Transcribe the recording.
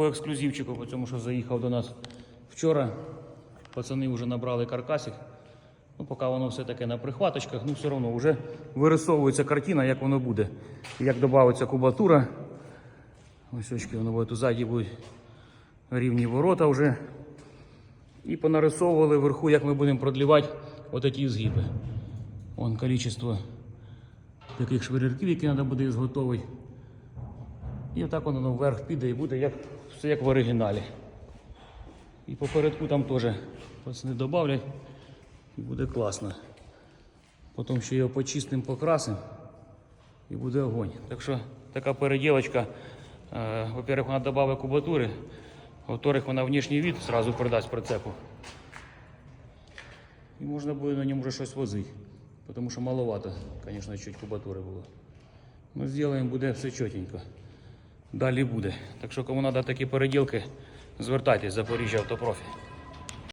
по ексклюзивчику, по що заїхав до нас вчора. Пацани вже набрали каркасик. Ну, поки воно все таке на прихваточках, ну все одно вже вирисовується картина, як воно буде. Як додається кубатура. Ось очки воно буде ззаді будуть рівні ворота вже. І понарисовували вверху, як ми будемо продлівати отакі згиби. Вон количество таких швирірків, які треба буде зготовити. І отак воно вверх піде і буде як, все як в оригіналі. І попередку там теж пацани додавлять і буде класно. Потім ще його почистимо, покрасимо і буде огонь. Так що така переділочка, е, во-первых, вона додає кубатури, во-вторых, вона внешній від сразу придасть прицепу. І можна буде на ньому вже щось возити. Тому що маловато, звісно, чуть кубатури було. Ну, зробимо, буде все чотенько. Далі буде. Так що, кому треба такі переділки, звертайтесь, Запоріжжя автопрофі.